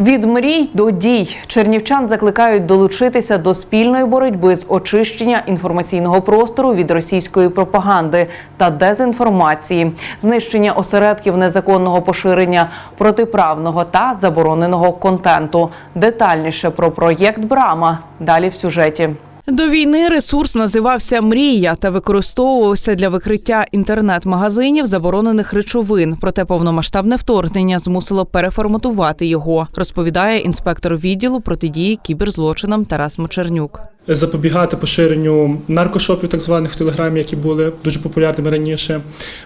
Від мрій до дій чернівчан закликають долучитися до спільної боротьби з очищення інформаційного простору від російської пропаганди та дезінформації, знищення осередків незаконного поширення протиправного та забороненого контенту. Детальніше про проєкт Брама далі в сюжеті. До війни ресурс називався Мрія та використовувався для викриття інтернет-магазинів заборонених речовин. Проте повномасштабне вторгнення змусило переформатувати його, розповідає інспектор відділу протидії кіберзлочинам Тарас Мочернюк. Запобігати поширенню наркошопів, так званих в телеграмі, які були дуже популярними раніше,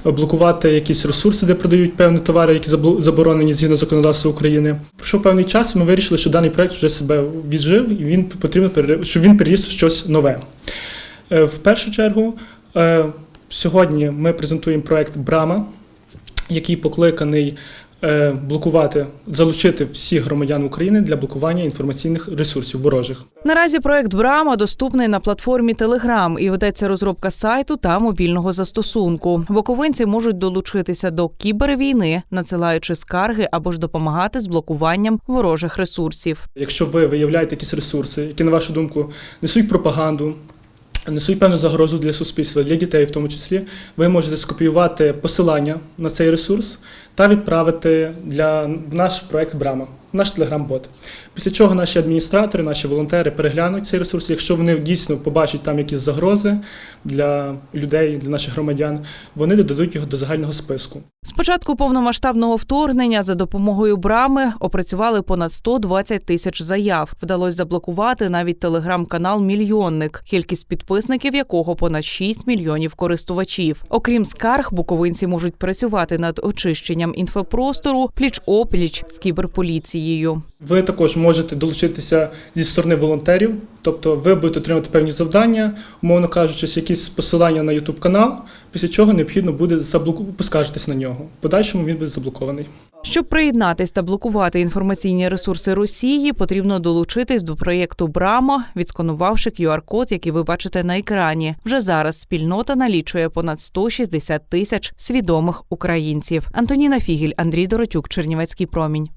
блокувати якісь ресурси, де продають певні товари, які заборонені згідно законодавства України. Пройшов певний час, і ми вирішили, що даний проект вже себе віджив, і він потрібно щоб він переріс щось нове. Е, В першу чергу, е, сьогодні ми презентуємо проект Брама, який покликаний блокувати, залучити всіх громадян України для блокування інформаційних ресурсів ворожих. Наразі проект Брама доступний на платформі Telegram і ведеться розробка сайту та мобільного застосунку. Боковинці можуть долучитися до кібервійни, надсилаючи скарги або ж допомагати з блокуванням ворожих ресурсів. Якщо ви виявляєте якісь ресурси, які, на вашу думку, несуть пропаганду, несуть певну загрозу для суспільства, для дітей в тому числі, ви можете скопіювати посилання на цей ресурс та відправити для в наш проект Брама, наш телеграм-бот. Після чого наші адміністратори, наші волонтери переглянуть цей ресурс. Якщо вони дійсно побачать там якісь загрози для людей, для наших громадян, вони додадуть його до загального списку. З початку повномасштабного вторгнення за допомогою брами опрацювали понад 120 тисяч заяв. Вдалося заблокувати навіть телеграм-канал Мільйонник, кількість підписників якого понад 6 мільйонів користувачів. Окрім скарг, буковинці можуть працювати над очищенням інфопростору пліч опліч з кіберполіцією. Ви також можете долучитися зі сторони волонтерів, тобто ви будете отримати певні завдання, умовно кажучи, якісь посилання на YouTube канал, після чого необхідно буде заблоку... поскаржитись на нього. В подальшому він буде заблокований. Щоб приєднатись та блокувати інформаційні ресурси Росії, потрібно долучитись до проєкту Брамо, відсканувавши QR-код, який ви бачите на екрані. Вже зараз спільнота налічує понад 160 тисяч свідомих українців. Антоніна Фігіль, Андрій Доротюк, Чернівецький промінь.